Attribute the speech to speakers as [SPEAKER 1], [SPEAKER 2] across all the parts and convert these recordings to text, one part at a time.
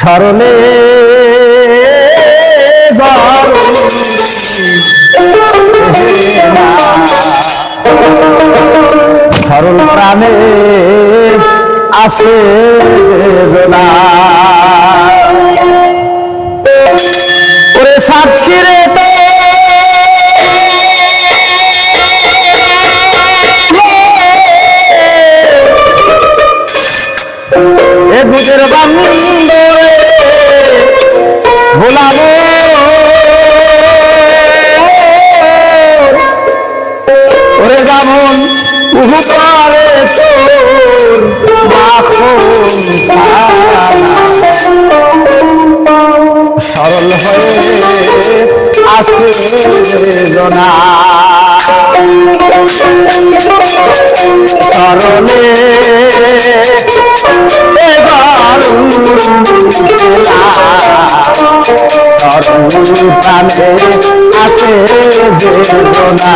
[SPEAKER 1] সরলে সরল প্রাণে বেদনা। ওরে সাক্ষী রে তো। এ দুধের বান্ধবে ভোলাবো ওরে যেমন উহু পারে তোর মাখন সরল হয়ে আছে বেদনা সরলে এবার সরল প্রাণে আছে বেদনা।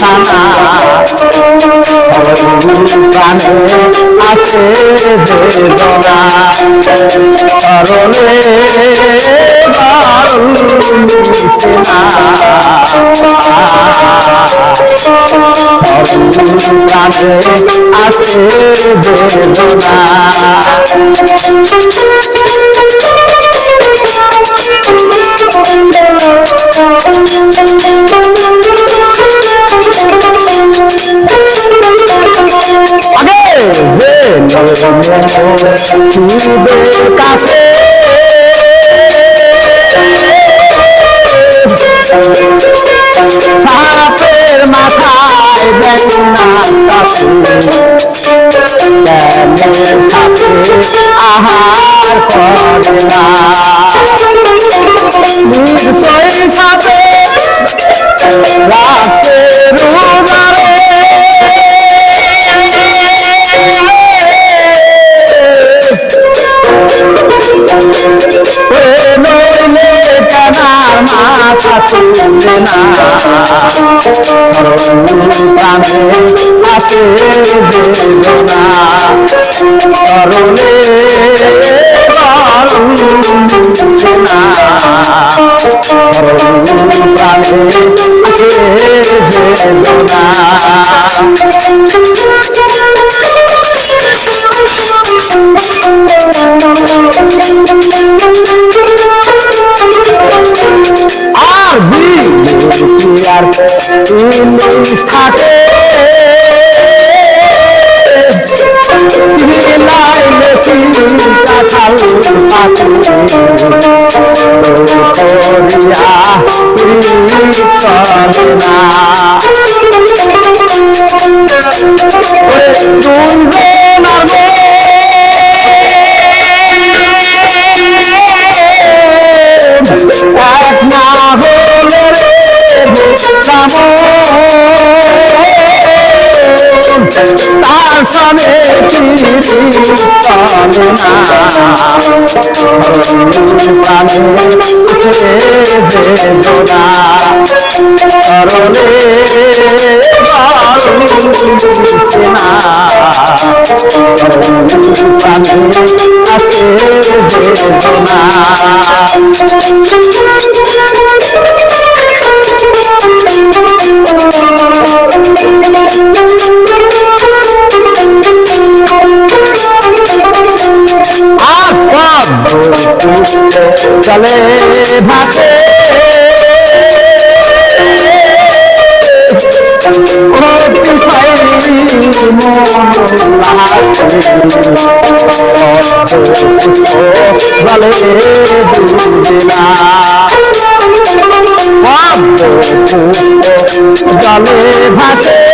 [SPEAKER 1] খানা প্রাণে আছে বেদনা সরলে প্রাণে আছে বেদনা শিবের কাছে সাপের মাথায় আহার করে না নিশ্চয় সাথে রাখছে রুমারে তুলে না আছে বেদনা সরলে সেনা আছে বেদনা আর ইলিশ থাকে। না তার না সরলে সেনা প্রাণে আছে বেদনা চলে ভাসে বলে দুদিনা জলে ভাসে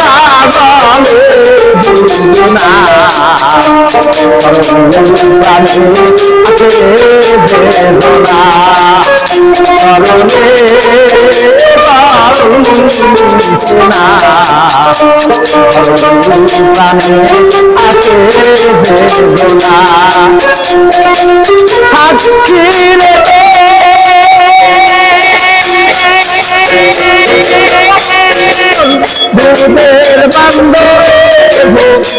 [SPEAKER 1] না সাক্ষী রে ভূতের বান্ধবে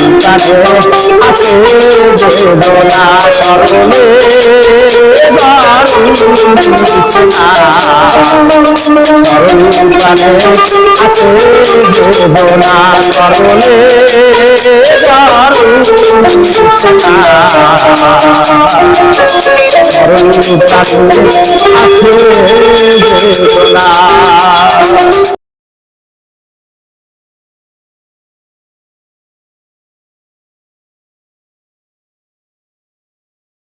[SPEAKER 1] কানে আসে বেদনা করলে সোনা কানে আসে বেদনা করলে কানে আসে